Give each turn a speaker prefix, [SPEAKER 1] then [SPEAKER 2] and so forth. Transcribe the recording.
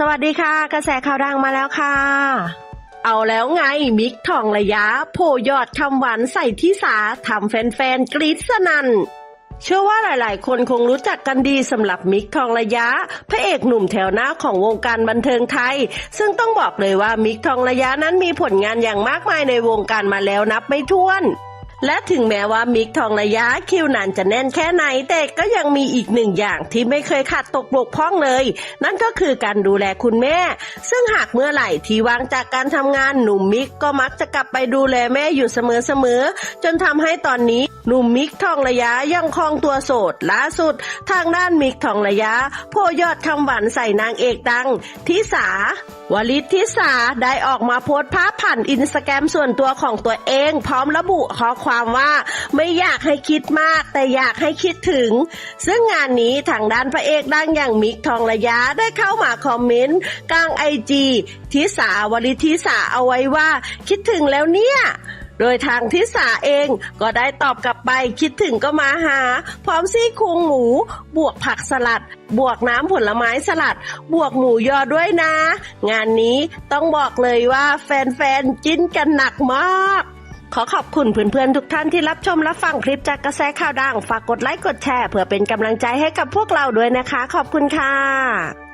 [SPEAKER 1] สวัสดีค่ะ กระแสข่าวดังมาแล้วค่ะ เอาแล้วไงมิกทองระยะ โผยอดคำหวานใส่ที่สาทำแฟนๆ กรี๊ดสนั่นเชื่อว่าหลายๆ คนคงรู้จักกันดีสำหรับมิกทองระยะ พระเอกหนุ่มแถวหน้าของวงการบันเทิงไทย ซึ่งต้องบอกเลยว่ามิกทองระยะนั้นมีผลงานอย่างมากมายในวงการมาแล้วนับไม่ถ้วน และถึงแม้ว่ามิกทองระยะคิวนานจะแน่นแค่ไหน แต่ก็ยังมีอีกหนึ่งอย่างที่ไม่เคยขาดตกบกพร่องเลย นั่นก็คือการดูแลคุณแม่ ซึ่งหากเมื่อไหร่ที่วางจากการทำงานหนุ่มมิกก็มักจะกลับไปดูแลแม่อยู่เสมอๆจนทำให้ตอนนี้ หนุ่มมิกทองระยะยังครองตัวโสดล่าสุด ทางด้านมิกทองระยะโพยอดคำหวานใส่นางเอกดังทิสาวลิตทิสาได้ออกมาโพสต์ภาพผ่านอินสตาแกรมส่วนตัวของตัวเอง พร้อมระบุข้อความว่าไม่อยากให้คิดมาก แต่อยากให้คิดถึง ซึ่งงานนี้ทางด้านพระเอกดังอย่างมิกทองระยะได้เข้ามาคอมเมนต์กลางไอจีทิสาวลิตทิสาเอาไว้ว่า คิดถึงแล้วเนี่ย โดยทางทิสาเองก็ได้ตอบกลับไปคิดถึงก็มาหา พร้อมซี่โครงหมู บวกผักสลัด บวกน้ำผลไม้สลัด บวกหมูยอด้วยนะ งานนี้ต้องบอกเลยว่าแฟนๆจิ้นกันหนักมากขอขอบคุณเพื่อนๆทุกท่านที่รับชมรับฟังคลิปจากกระแสข่าวดัง ฝากกดไลค์กดแชร์เพื่อเป็นกำลังใจให้กับพวกเราด้วยนะคะ ขอบคุณค่ะ